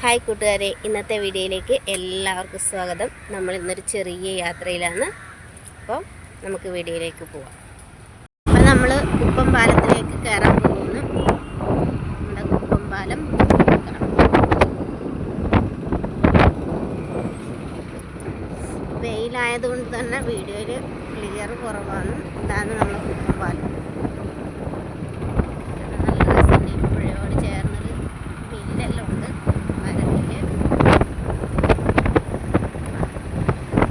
Hi കൂട്ടുകാരെ ഇന്നത്തെ വീഡിയോയിലേക്ക് എല്ലാവർക്കും സ്വാഗതം. നമ്മൾ ഇന്നൊരു ചെറിയ യാത്രയിലാണ്. അപ്പോൾ നമുക്ക് വീഡിയോയിലേക്ക് പോവാം. അപ്പം നമ്മൾ കുപ്പം പാലത്തിലേക്ക് കയറാൻ പോകുന്നു. നമ്മുടെ കുപ്പം പാലം കാണാം. വെയിലായതുകൊണ്ട് തന്നെ വീഡിയോയിൽ ക്ലിയർ കുറവാണ്. ഇതാണ് നമ്മുടെ കുപ്പം പാലം നല്ല രസമുണ്ട് ഈ പുഴയോട് ചേർന്നൊരു മില്ലെല്ലാം ഉണ്ട് മരത്തിൽ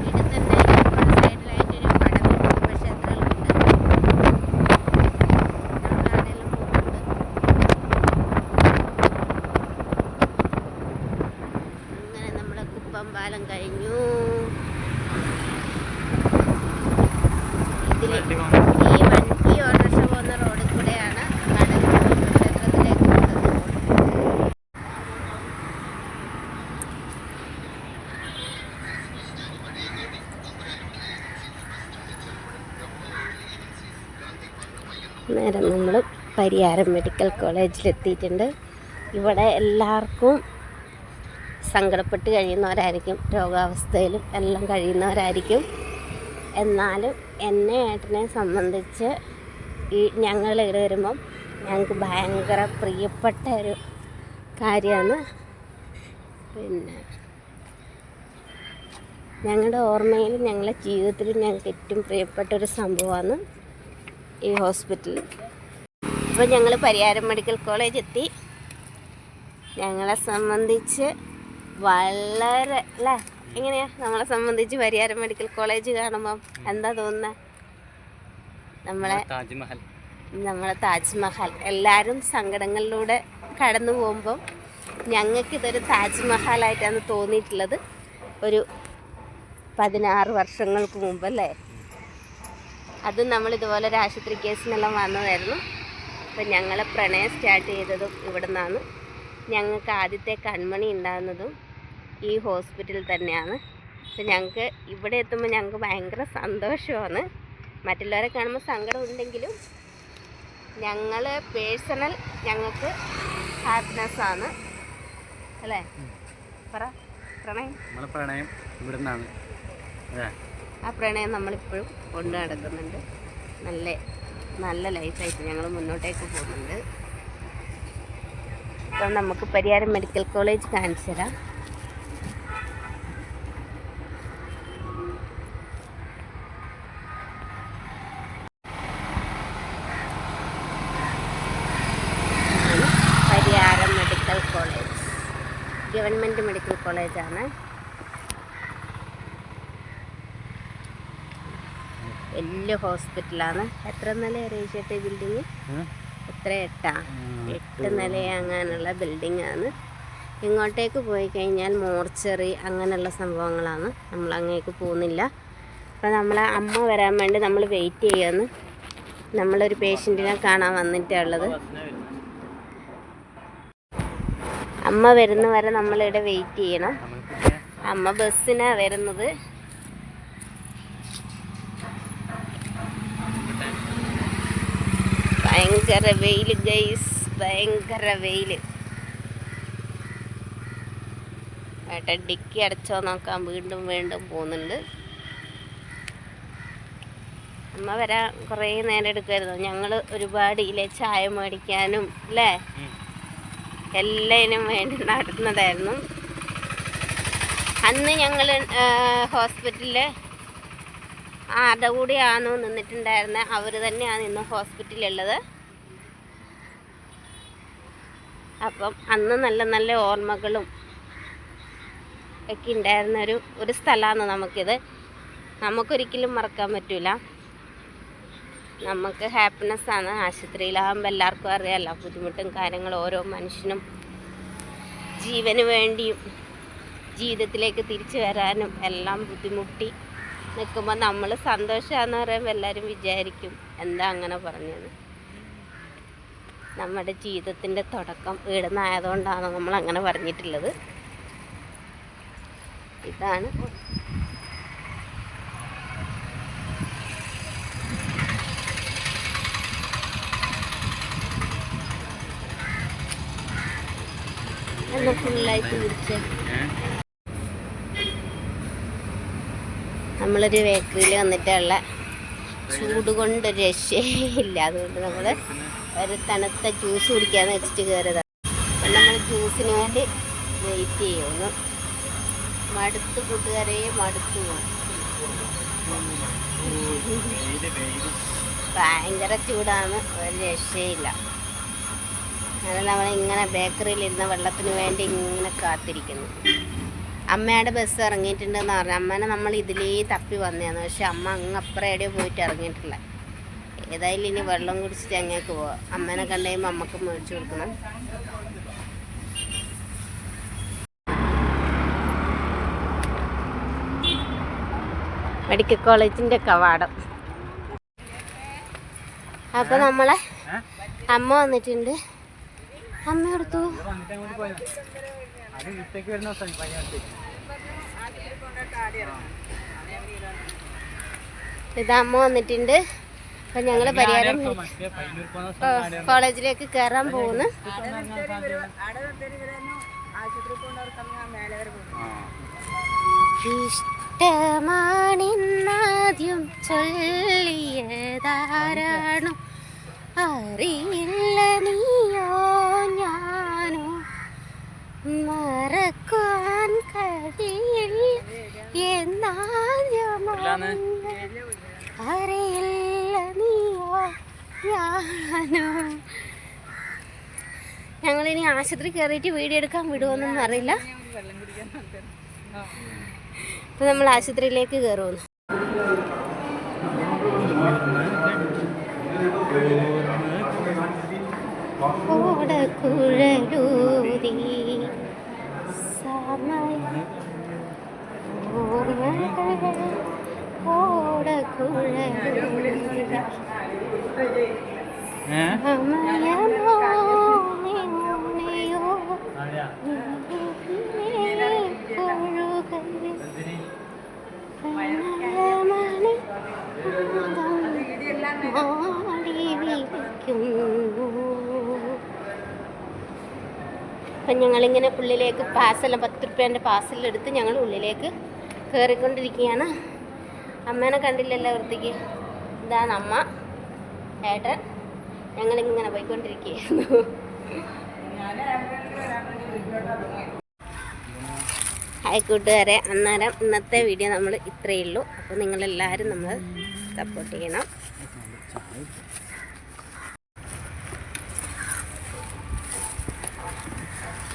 ഇവിടെ തന്നെ ഒരു സൈഡിലായിട്ടൊരു പടവുണ്ട് പക്ഷെ അത്രയുണ്ട് നമ്മളാണെല്ലാം പോകുന്നുണ്ട് അങ്ങനെ നമ്മുടെ കുപ്പം പാലം കഴിഞ്ഞു ഇതിൽ ഈ വണ്ടി ഓട്ടോറിക്ഷ പോകുന്ന റോഡിൽ കൂടെയാണ് കടൽ ക്ഷേത്രത്തിലേക്ക് പോകുന്നത് നേരം നമ്മൾ പരിയാരം മെഡിക്കൽ കോളേജിലെത്തിയിട്ടുണ്ട് ഇവിടെ എല്ലാവർക്കും സങ്കടപ്പെട്ട് കഴിയുന്നവരായിരിക്കും രോഗാവസ്ഥയിലും എല്ലാം കഴിയുന്നവരായിരിക്കും. എന്നാലും എന്നെ ഏട്ടനെ സംബന്ധിച്ച് ഈ ഞങ്ങൾ ഇവിടെ വരുമ്പം ഞങ്ങൾക്ക് ഭയങ്കര പ്രിയപ്പെട്ട ഒരു കാര്യമാണ്. പിന്നെ ഞങ്ങളുടെ ഓർമ്മയിൽ ഞങ്ങളുടെ ജീവിതത്തിൽ ഞങ്ങൾക്ക് ഏറ്റവും പ്രിയപ്പെട്ട ഒരു സംഭവമാണ് ഈ ഹോസ്പിറ്റൽ. അപ്പോൾ ഞങ്ങൾ പരിയാരം മെഡിക്കൽ കോളേജ് എത്തി. ഞങ്ങളെ സംബന്ധിച്ച് വളരെ അല്ലേ? എങ്ങനെയാ? നമ്മളെ സംബന്ധിച്ച് പരിയാരം മെഡിക്കൽ കോളേജ് കാണുമ്പോൾ എന്താ തോന്നുന്നത് നമ്മളെ താജ്മഹൽ. നമ്മളെ താജ്മഹൽ. എല്ലാവരും സങ്കടങ്ങളിലൂടെ കടന്നു പോകുമ്പോൾ ഞങ്ങൾക്ക് ഇതൊരു താജ്മഹലായിട്ടാണ് തോന്നിയിട്ടുള്ളത്. ഒരു പതിനാറ് വർഷങ്ങൾക്ക് മുമ്പല്ലേ അതും നമ്മൾ ഇതുപോലെ ഒരു ആശുപത്രി കേസിനെല്ലാം വന്നതായിരുന്നു. അപ്പം ഞങ്ങളെ പ്രണയം സ്റ്റാർട്ട് ചെയ്തതും ഇവിടെ നിന്നാണ് ഞങ്ങൾക്ക് ആദ്യത്തെ കൺമണി ഉണ്ടാകുന്നതും ഈ ഹോസ്പിറ്റലിൽ തന്നെയാണ്. അപ്പം ഞങ്ങൾക്ക് ഇവിടെ എത്തുമ്പോൾ ഞങ്ങൾക്ക് ഭയങ്കര സന്തോഷമാണ്. മറ്റുള്ളവരെ കാണുമ്പോൾ സങ്കടം ഉണ്ടെങ്കിലും ഞങ്ങൾ പേഴ്സണൽ ഞങ്ങൾക്ക് ഹാപ്പിനെസ്സാണ് അല്ലേ? പറ. പ്രണയം? നമ്മളെ പ്രണയം ഇവിടെ നിന്നാണ് ആ പ്രണയം നമ്മളിപ്പോഴും കൊണ്ടു നടക്കുന്നുണ്ട്. നല്ല നല്ല ലൈഫായിട്ട് ഞങ്ങൾ മുന്നോട്ടേക്ക് പോകുന്നുണ്ട്. അപ്പം നമുക്ക് പരിയാരം മെഡിക്കൽ കോളേജ് കാണിച്ചു തരാം ഇതാണ് Pariyaram medical college government medical കോളേജാണ് വലിയ ഹോസ്പിറ്റലാണ്. എത്ര നില അറിയിച്ചിട്ട് ബിൽഡിങ്? എത്ര എട്ടാ? എട്ട് നിലയാങ്ങാനുള്ള അങ്ങനെയുള്ള ബിൽഡിംഗ് ആണ് ഇങ്ങോട്ടേക്ക് പോയി കഴിഞ്ഞാൽ മോർച്ചറി അങ്ങനെയുള്ള സംഭവങ്ങളാണ്. നമ്മൾ അങ്ങേക്ക് പോകുന്നില്ല. അപ്പോൾ നമ്മളെ അമ്മ വരാൻ വേണ്ടി നമ്മൾ വെയിറ്റ് ചെയ്യുമെന്ന് നമ്മളൊരു പേഷ്യന്റിനെ കാണാൻ വന്നിട്ടുള്ളത് അമ്മ വരുന്ന വരെ നമ്മളിവിടെ വെയിറ്റ് ചെയ്യണം. അമ്മ ബസ്സിനാ വരുന്നത്. ഭയങ്കര വെയിൽ ഗൈസ് ഭയങ്കര വെയിൽ ഏട്ടാ ഡിക്കി അടച്ചോ നോക്കാൻ വീണ്ടും വീണ്ടും പോകുന്നുണ്ട്. അമ്മ വരാൻ കുറേ നേരം എടുക്കുമായിരുന്നു ഞങ്ങൾ ഒരുപാട് ഇല്ലേ? ചായ മേടിക്കാനും അല്ലേ? എല്ലാത്തിനും വേണ്ടി നടന്നതായിരുന്നു. അന്ന് ഞങ്ങൾ ഹോസ്പിറ്റലിൽ ആരുടെ കൂടെയാണോ നിന്നിട്ടുണ്ടായിരുന്നത് അവർ തന്നെയാണ് ഇന്ന് ഹോസ്പിറ്റലുള്ളത് അപ്പം അന്ന് നല്ല നല്ല ഓർമ്മകളും ഒക്കെ ഉണ്ടായിരുന്ന ഒരു ഒരു സ്ഥലമാണ് നമുക്കിത്. നമുക്കൊരിക്കലും മറക്കാൻ പറ്റില്ല നമുക്ക് ഹാപ്പിനെസ് ആണ്. ആശുപത്രിയിലാകുമ്പോൾ എല്ലാവർക്കും അറിയാമല്ലോ ബുദ്ധിമുട്ടും കാര്യങ്ങളും ഓരോ മനുഷ്യനും ജീവന് വേണ്ടിയും ജീവിതത്തിലേക്ക് തിരിച്ചു വരാനും എല്ലാം ബുദ്ധിമുട്ടി നിൽക്കുമ്പോൾ നമ്മൾ സന്തോഷമാണെന്ന് പറയുമ്പോൾ എല്ലാവരും വിചാരിക്കും എന്താ അങ്ങനെ പറഞ്ഞത്? നമ്മുടെ ജീവിതത്തിന്റെ തുടക്കം ഇവിടെ നമ്മൾ അങ്ങനെ പറഞ്ഞിട്ടുള്ളത്. ഇതാണ് ഒന്ന് ഫുള്ളായിട്ട് കുടിച്ചേ. നമ്മളൊരു ബേക്കറിയിൽ വന്നിട്ടുള്ള ചൂട് കൊണ്ട് രക്ഷയില്ല. അതുകൊണ്ട് നമ്മൾ ഒരു തണുത്ത ജ്യൂസ് കുടിക്കാന്ന് വെച്ചിട്ട് കയറിയതാണ് അപ്പം നമ്മൾ ജ്യൂസിന് വേണ്ടി വെയിറ്റ് ചെയ്യുന്നു. മടുത്ത് കൂട്ടുകാരെ മടുത്തു ഭയങ്കര ചൂടാണ്. ഒരു രക്ഷയില്ല. ഇങ്ങനെ ബേക്കറിയിൽ ഇരുന്ന വെള്ളത്തിന് വേണ്ടി ഇങ്ങനെ കാത്തിരിക്കുന്നു. അമ്മയുടെ ബസ് ഇറങ്ങിയിട്ടുണ്ടെന്ന് പറഞ്ഞു. അമ്മനെ നമ്മൾ ഇതിലേ തപ്പി വന്നതാണ് പക്ഷെ അമ്മ അങ്ങ് അപ്പുറം എവിടെയോ പോയിട്ട് ഇറങ്ങിയിട്ടില്ല. ഏതായാലും ഇനി വെള്ളം കുടിച്ചിട്ട് അങ്ങേക്ക് പോവാം. അമ്മേനെ കണ്ടു കഴിയുമ്പോൾ അമ്മയ്ക്ക് മേടിച്ചു കൊടുക്കണം. മെഡിക്കൽ കോളേജിന്റെ കവാടം അപ്പോൾ നമ്മളെ അമ്മ വന്നിട്ടുണ്ട്. അമ്മ എടുത്തു. ഇത് അമ്മ വന്നിട്ടുണ്ട്. അപ്പൊ ഞങ്ങൾ പരിഹാരം കോളേജിലേക്ക് കയറാൻ പോകുന്നു ഇഷ്ടമാണിന്നാദ്യം ചൊല്ലിയതാരാണോ? അറിയില്ല നീയോ ഞാനോ മറക്കാൻ കഴിയില്ല എന്നാദ്യമാണ് അറിയില്ല നീയോ? ഞാനോ? ഞങ്ങളിനി ആശുപത്രി കയറിയിട്ട് വീഡിയോ എടുക്കാൻ വിടുമെന്നൊന്നും അറിയില്ല. ഇപ്പൊ നമ്മൾ ആശുപത്രിയിലേക്ക് കയറുന്നു ഓടക്കുഴലൂതി സമയം അപ്പം ഞങ്ങളിങ്ങനെ ഉള്ളിലേക്ക് പാസെല്ലാം പത്ത് റുപ്യേന്റെ പാസലെടുത്ത് ഞങ്ങൾ ഉള്ളിലേക്ക് കയറിക്കൊണ്ടിരിക്കുകയാണ് അമ്മേനെ കണ്ടില്ലല്ലോ വൃത്തിക്ക്. ഇതാണ് അമ്മ ഏട്ടൻ. ഞങ്ങളിങ്ങനെ പോയിക്കൊണ്ടിരിക്കുകയായിരുന്നു. ഹായ് കൂട്ടുകാരെ അന്നേരം ഇന്നത്തെ വീഡിയോ നമ്മൾ ഇത്രയേ ഉള്ളൂ. അപ്പോൾ നിങ്ങളെല്ലാവരും നമ്മൾ സപ്പോർട്ട് ചെയ്യണം.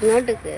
ഇങ്ങോട്ടേക്ക്